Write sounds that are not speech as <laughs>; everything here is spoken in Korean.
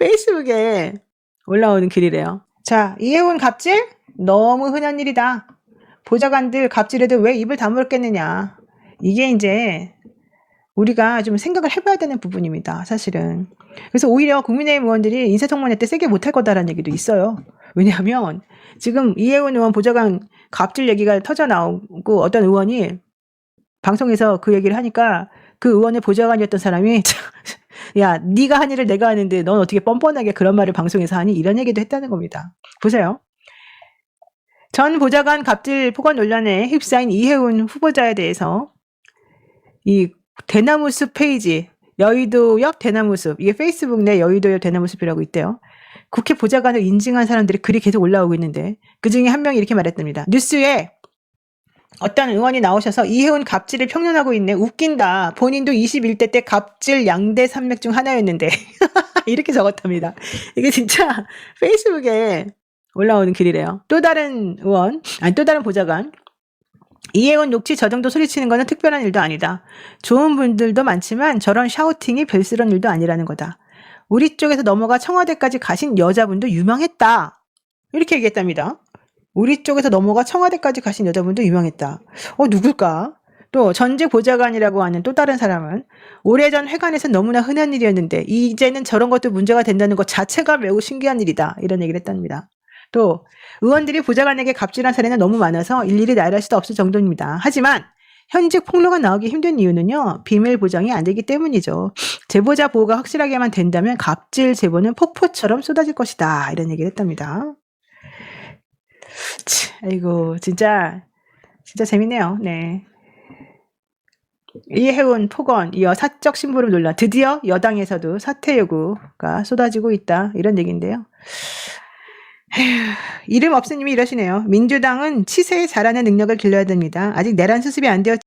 페이스북에 올라오는 글이래요. 자, 이해운 갑질? 너무 흔한 일이다. 보좌관들 갑질해도 왜 입을 다물었겠느냐. 이게 이제 우리가 좀 생각을 해봐야 되는 부분입니다. 사실은. 그래서 오히려 국민의힘 의원들이 인사청문회 때 세게 못할 거다라는 얘기도 있어요. 왜냐하면 지금 이해운 의원 보좌관 갑질 얘기가 터져 나오고 어떤 의원이 방송에서 그 얘기를 하니까 그 의원의 보좌관이었던 사람이 <laughs> 야 네가 한 일을 내가 하는데 넌 어떻게 뻔뻔하게 그런 말을 방송에서 하니 이런 얘기도 했다는 겁니다. 보세요. 전 보좌관 갑질 폭언 논란에 휩싸인 이해운 후보자에 대해서 이 대나무숲 페이지 여의도역 대나무숲 이게 페이스북 내 여의도역 대나무숲이라고 있대요. 국회 보좌관을 인증한 사람들이 글이 계속 올라오고 있는데 그 중에 한 명이 이렇게 말했답니다. 뉴스에 어떤 의원이 나오셔서 이해운 갑질을 평론하고 있네. 웃긴다. 본인도 21대 때 갑질 양대 산맥 중 하나였는데. <laughs> 이렇게 적었답니다. 이게 진짜 페이스북에 올라오는 글이래요. 또 다른 의원, 아니 또 다른 보좌관. 이해운 녹취 저 정도 소리치는 거는 특별한 일도 아니다. 좋은 분들도 많지만 저런 샤우팅이 별스런 일도 아니라는 거다. 우리 쪽에서 넘어가 청와대까지 가신 여자분도 유명했다. 이렇게 얘기했답니다. 우리 쪽에서 넘어가 청와대까지 가신 여자분도 유명했다. 어, 누굴까? 또 전직 보좌관이라고 하는 또 다른 사람은 오래전 회관에서 너무나 흔한 일이었는데 이제는 저런 것도 문제가 된다는 것 자체가 매우 신기한 일이다. 이런 얘기를 했답니다. 또 의원들이 보좌관에게 갑질한 사례는 너무 많아서 일일이 나열할 수도 없을 정도입니다. 하지만 현직 폭로가 나오기 힘든 이유는요. 비밀 보장이 안 되기 때문이죠. 제보자 보호가 확실하게만 된다면 갑질 제보는 폭포처럼 쏟아질 것이다. 이런 얘기를 했답니다. 치, 아이고 진짜 진짜 재밌네요. 네. 이해운 폭언 이어 사적 심부름 논란 드디어 여당에서도 사퇴 요구가 쏟아지고 있다 이런 얘기인데요. 이름 없은 님이 이러시네요. 민주당은 치세에 잘하는 능력을 길러야 됩니다. 아직 내란 수습이 안 되었